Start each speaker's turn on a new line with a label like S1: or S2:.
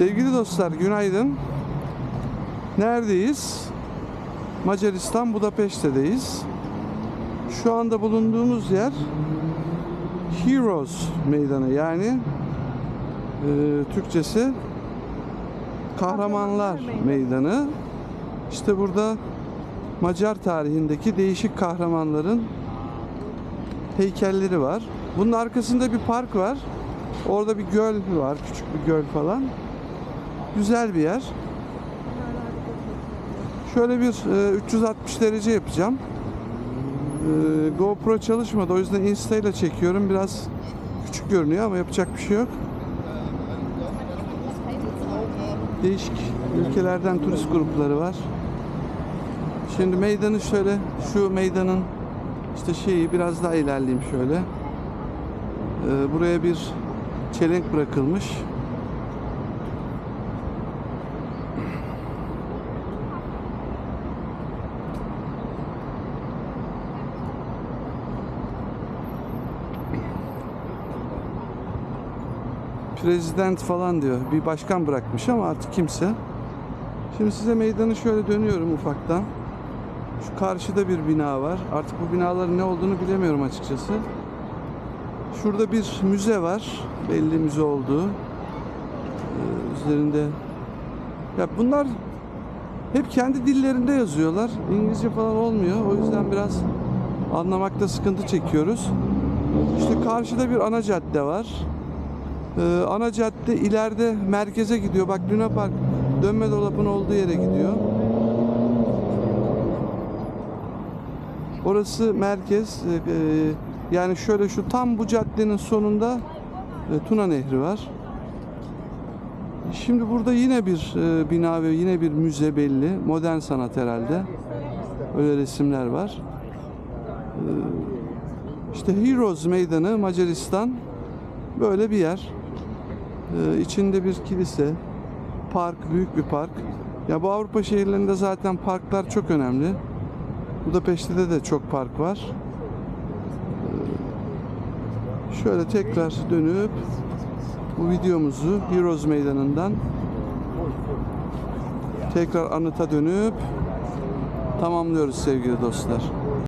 S1: Sevgili dostlar günaydın. Neredeyiz? Macaristan Budapeşte'deyiz. Şu anda bulunduğumuz yer Heroes Meydanı yani e, Türkçesi Kahramanlar Meydanı. İşte burada Macar tarihindeki değişik kahramanların heykelleri var. Bunun arkasında bir park var. Orada bir göl var, küçük bir göl falan. Güzel bir yer. Şöyle bir e, 360 derece yapacağım. E, GoPro çalışmadı o yüzden Insta ile çekiyorum. Biraz küçük görünüyor ama yapacak bir şey yok. Değişik ülkelerden turist grupları var. Şimdi meydanı şöyle şu meydanın işte şeyi biraz daha ilerleyeyim şöyle. Ee, buraya bir çelenk bırakılmış. Prezident falan diyor. Bir başkan bırakmış ama artık kimse. Şimdi size meydanı şöyle dönüyorum ufaktan. Şu karşıda bir bina var. Artık bu binaların ne olduğunu bilemiyorum açıkçası. Şurada bir müze var. Belli müze olduğu. Ee, üzerinde ya bunlar hep kendi dillerinde yazıyorlar. İngilizce falan olmuyor. O yüzden biraz anlamakta sıkıntı çekiyoruz. İşte karşıda bir ana cadde var. Ee, ana cadde ileride merkeze gidiyor. Bak Luna Park dönme dolapın olduğu yere gidiyor. Orası merkez. Ee, e, yani şöyle şu tam bu caddenin sonunda e, Tuna Nehri var. Şimdi burada yine bir e, bina ve yine bir müze belli. Modern sanat herhalde. Öyle resimler var. Ee, İşte Heroes Meydanı Macaristan böyle bir yer. Ee, içinde bir kilise, park, büyük bir park. Ya bu Avrupa şehirlerinde zaten parklar çok önemli. Budapeşte'de de çok park var. Ee, Şöyle tekrar dönüp bu videomuzu Heroes Meydanı'ndan tekrar anıta dönüp tamamlıyoruz sevgili dostlar.